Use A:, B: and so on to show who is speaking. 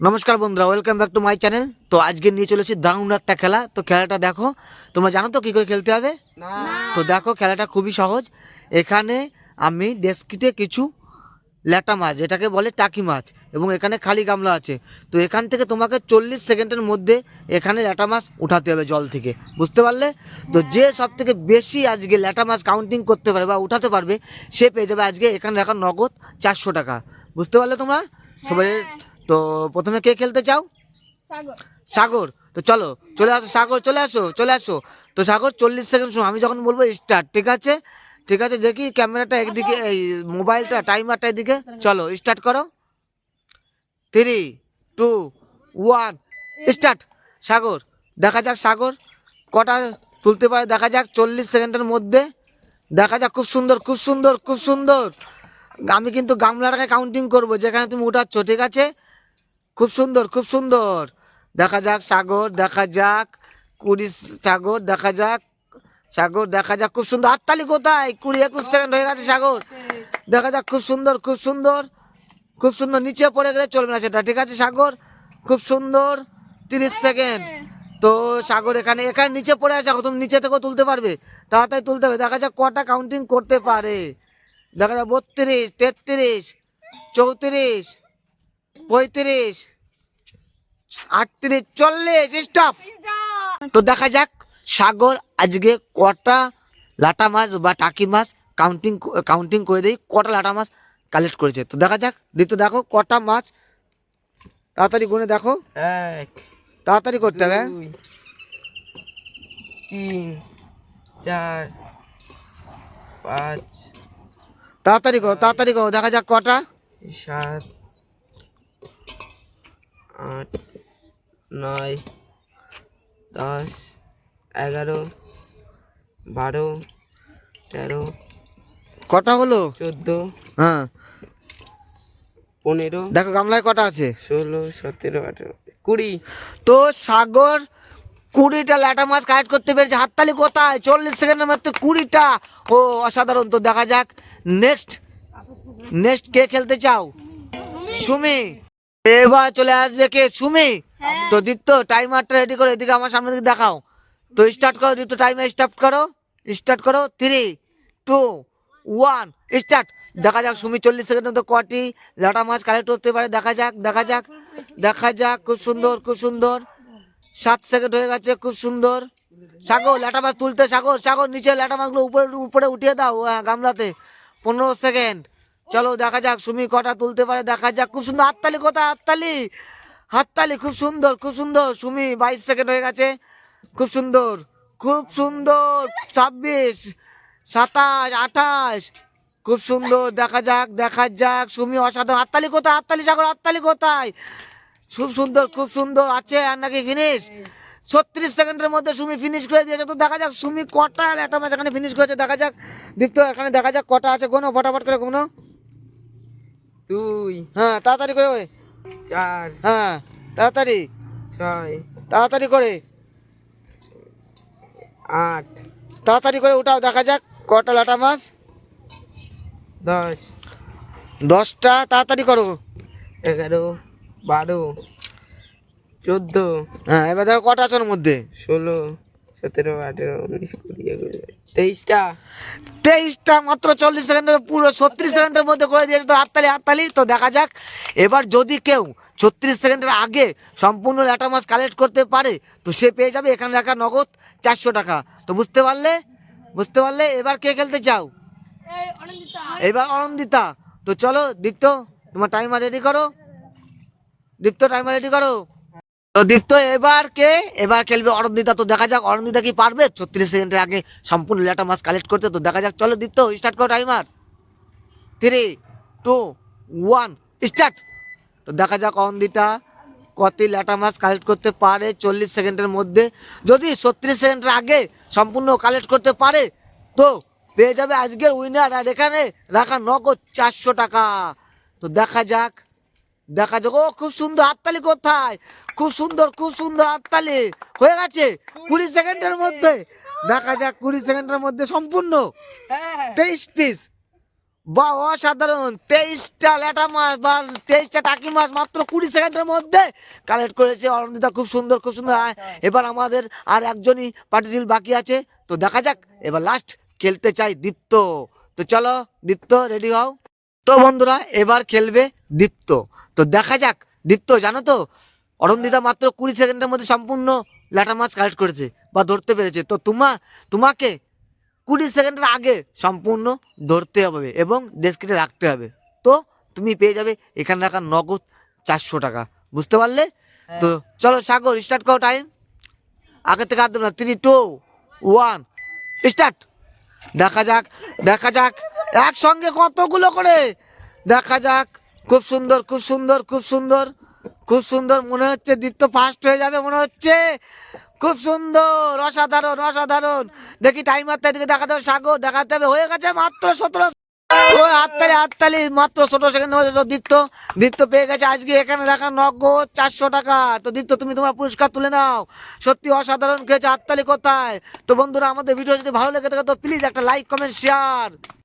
A: নমস্কার বন্ধুরা welcome back to my channel তো আজকে নিয়ে চলেছি দারুণ একটা খেলা। তো খেলাটা দেখো তোমরা জানো তো কী করে খেলতে হবে? তো দেখো খেলাটা খুবই সহজ। এখানে আমি ডেস্কিতে কিছু ল্যাটা মাছ যেটাকে বলে টাকি মাছ এবং এখানে খালি গামলা আছে। তো এখান থেকে তোমাকে চল্লিশ সেকেন্ডের মধ্যে এখানে ল্যাটা মাছ উঠাতে হবে জল থেকে। বুঝতে পারলে? তো যে সব থেকে বেশি আজকে ল্যাটা মাছ কাউন্টিং করতে পারবে বা উঠাতে পারবে সে পেয়ে যাবে আজকে এখানে রাখা নগদ চারশো টাকা। বুঝতে পারলে তোমরা? সবাই তো প্রথমে কে খেলতে চাও?
B: সাগর।
A: তো চলো চলে আসো সাগর চলে আসো চলে আসো। তো সাগর চল্লিশ সেকেন্ড সময় আমি যখন বলব স্টার্ট ঠিক আছে? ঠিক আছে দেখি ক্যামেরাটা একদিকে এই মোবাইলটা টাইমারটা এদিকে। চলো স্টার্ট করো। Three two one start Sagar দেখা যাক সাগর। কটা তুলতে পারে দেখা যাক চল্লিশ সেকেন্ডের মধ্যে। দেখা যাক খুব সুন্দর খুব সুন্দর খুব সুন্দর। আমি কিন্তু গামলাটাকে কাউন্টিং করব যেখানে তুমি উঠাচ্ছ ঠিক আছে? খুব সুন্দর খুব সুন্দর। দেখা যাক, সাগর, দেখা যাক, কুড়ি সাগর, দেখা যাক, সাগর, দেখা যাক, খুব সুন্দর। হাততালি কোথায়? কুড়ি একুশ সেকেন্ড হয়ে গেছে সাগর। দেখা যাক, খুব সুন্দর খুব সুন্দর। খুব সুন্দর, নিচে পড়ে গেলে চলবে না সেটা। ঠিক আছে, সাগর? খুব সুন্দর, তিরিশ সেকেন্ড। তো সাগর এখানে এখানে নিচে পড়ে আছে তুমি নিচে থেকেও তুলতে পারবে। তাড়াতাড়ি তুলতে হবে। দেখা যাক কটা কাউন্টিং করতে পারে। দেখা যাক, বত্রিশ, তেত্রিশ, চৌত্রিশ। পঁয়ত্রিশ আটত্রিশ চল্লিশ স্টপ তো দেখা যাক সাগর আজকে কটা লাটা মাছ বা টাকি মাছ কাউন্টিং কাউন্টিং করে দিই কটা লাটা মাছ কালেক্ট করেছে। তো দেখা যাক দিতে দেখো কটা মাছ তাড়াতাড়ি গুনে দেখো। তাড়াতাড়ি করতে হবে হ্যাঁ?
C: তিন চার পাঁচ
A: তাড়াতাড়ি করো তাড়াতাড়ি করো দেখা যাক কটা।
C: সাত আট নয় দশ এগারো বারো তেরো
A: কটা হলো?
C: চোদ্দ
A: হ্যাঁ।
C: পনেরো
A: দেখো গামলায় কটা আছে?
C: ষোলো সতেরো আঠেরো কুড়ি।
A: তো সাগর কুড়িটা ল্যাটা মাছ কালেক্ট করতে পেরেছে। হাততালি কোথায়? চল্লিশ সেকেন্ডের মধ্যে কুড়িটা। ও অসাধারণ। তো দেখা যাক নেক্সট নেক্সট কে খেলতে চাও? সুমি। এবার চলে আসবে কে? সুমি? তো দিত্য টাইমারটা রেডি করো এদিকে আমার সামনে দিকে দেখাও। তো স্টার্ট করো দিত্য টাইমার স্টার্ট করো। স্টার্ট করো। থ্রি টু ওয়ান স্টার্ট দেখা যাক সুমি চল্লিশ সেকেন্ডের মধ্যে কটি লাটা মাছ কালেক্ট করতে পারে। দেখা যাক দেখা যাক দেখা যাক। খুব সুন্দর খুব সুন্দর। সাত সেকেন্ড হয়ে গেছে খুব সুন্দর। সাগর ল্যাটা মাছ তুলতে সাগর সাগর নিচে ল্যাটা মাছগুলো উপরে উপরে উঠিয়ে দাও হ্যাঁ, গামলাতে। পনেরো সেকেন্ড চলো দেখা যাক, সুমি কটা তুলতে পারে, দেখা যাক। খুব সুন্দর, হাততালি কোথায়? হাততালি? হাততালি খুব সুন্দর খুব সুন্দর। সুমি বাইশ সেকেন্ড হয়ে গেছে। খুব সুন্দর খুব সুন্দর। ছাব্বিশ, সাতাশ, আঠাশ। খুব সুন্দর, দেখা যাক দেখা যাক। সুমি অসাধারণ। হাততালি কোথায়? হাততালি সাগর, হাততালি কোথায়? খুব সুন্দর খুব সুন্দর। আছে আর নাকি ফিনিশ ছত্রিশ সেকেন্ডের মধ্যে সুমি ফিনিশ করে দিয়েছে। তো দেখা যাক, সুমি কটা একটা ম্যাচ এখানে ফিনিশ করেছে। দেখা যাক, দীপ্ত, এখানে দেখা যাক কটা আছে। কোনো, ফটাফট করে কোনো।
C: দুই
A: হ্যাঁ তাড়াতাড়ি করে ওই।
C: চার
A: হ্যাঁ তাড়াতাড়ি।
C: ছয়
A: তাড়াতাড়ি করে।
C: আট
A: তাড়াতাড়ি করে উঠাও দেখা যাক কটা লাটা মাছ।
C: দশ
A: দশটা তাড়াতাড়ি করো।
C: এগারো বারো চোদ্দ
A: হ্যাঁ এবার দেখো কটা আছে মধ্যে।
C: ষোলো সতেরো, আঠেরো, উনিশ, কুড়ি, একুশ, তেইশটা।
A: তেইশটা মাত্র চল্লিশ সেকেন্ডের, পুরো ছত্রিশ সেকেন্ডের মধ্যে করে দিয়েছে তো হাততালি হাততালি, তো দেখা যাক। এবার যদি কেউ ছত্রিশ সেকেন্ডের আগে সম্পূর্ণ ল্যাটা মাছ কালেক্ট করতে পারে, তো সে পেয়ে যাবে এখানে রাখা নগদ চারশো টাকা। তো বুঝতে পারলে? বুঝতে পারলে? এবার কে খেলতে চাও? এবার অনন্দিতা তো চলো, দীপ্ত, তোমার টাইমার রেডি করো। দীপ্ত টাইমার রেডি করো। তো দীপ্ত এবার কে? এবার খেলবে অরন্দিতা তো দেখা যাক অরন্দিতা কি পারবে? ছত্রিশ সেকেন্ডের আগে সম্পূর্ণ লেটা মাছ কালেক্ট করতে। তো দেখা যাক, চলো দীপ্ত স্টার্ট করো timer three two one start তো দেখা যাক অরন্দিতা কত ল্যাটা মাছ কালেক্ট করতে পারে চল্লিশ সেকেন্ডের মধ্যে। যদি ছত্রিশ সেকেন্ডের আগে সম্পূর্ণ কালেক্ট করতে পারে, তো পেয়ে যাবে আজকের উইনার আর এখানে রাখা নগদ চারশো টাকা। তো দেখা যাক দেখা যাক ও খুব সুন্দর হাততালি কোথায়? খুব সুন্দর খুব সুন্দর হাততালি। হয়ে গেছে? কুড়ি সেকেন্ডের মধ্যে। দেখা যাক কুড়ি সেকেন্ডের মধ্যে সম্পূর্ণ। তেইশ পিস বা অসাধারণ। তেইশটা ল্যাটা মাছ বা তেইশটা টাকি মাছ মাত্র কুড়ি সেকেন্ডের মধ্যে কালেক্ট করেছে অরণ্যতা খুব সুন্দর খুব সুন্দর। এবার আমাদের আর একজনই পার্টিজিল বাকি আছে। তো দেখা যাক এবার লাস্ট খেলতে চাই দীপ্ত। তো চলো দীপ্ত রেডি হও। তো বন্ধুরা এবার খেলবে দীপ্ত তো দেখা যাক দীপ্ত জানো তো অরন্দিতা মাত্র কুড়ি সেকেন্ডের মধ্যে সম্পূর্ণ ল্যাটা মাছ কালেক্ট করেছে বা ধরতে পেরেছে। তো তোমা তোমাকে কুড়ি সেকেন্ডের আগে সম্পূর্ণ ধরতে হবে এবং ডেস্কিটে রাখতে হবে। তো তুমি পেয়ে যাবে এখানে রাখা নগদ চারশো টাকা। বুঝতে পারলে? তো চলো সাগর স্টার্ট করো টাইম আগে থেকে আর দেবো না থ্রি টু ওয়ান স্টার্ট দেখা যাক দেখা যাক। একসঙ্গে কতগুলো করে? দেখা যাক। খুব সুন্দর খুব সুন্দর খুব সুন্দর। খুব সুন্দর মনে হচ্ছে দীপ্ত ফার্স্ট হয়ে যাবে মনে হচ্ছে। খুব সুন্দর, অসাধারণ অসাধারণ। দেখি টাইমারটা এদিকে দেখাতে হবে। সাগর, দেখাতে হবে। হয়ে গেছে মাত্র সতেরো ওই হাততালি মাত্র ছোট সেকেন্ড হয়েছে দীপ্ত। দীপ্ত পেয়ে গেছে আজকে এখানে রাখা নগদ চারশো টাকা। তো দীপ্ত, তুমি তোমার পুরস্কার তুলে নাও। সত্যি অসাধারণ খেয়েছে হাততালি কোথায়? তো বন্ধুরা, আমাদের ভিডিও যদি ভালো লেগে থাকে, তো প্লিজ একটা লাইক কমেন্ট শেয়ার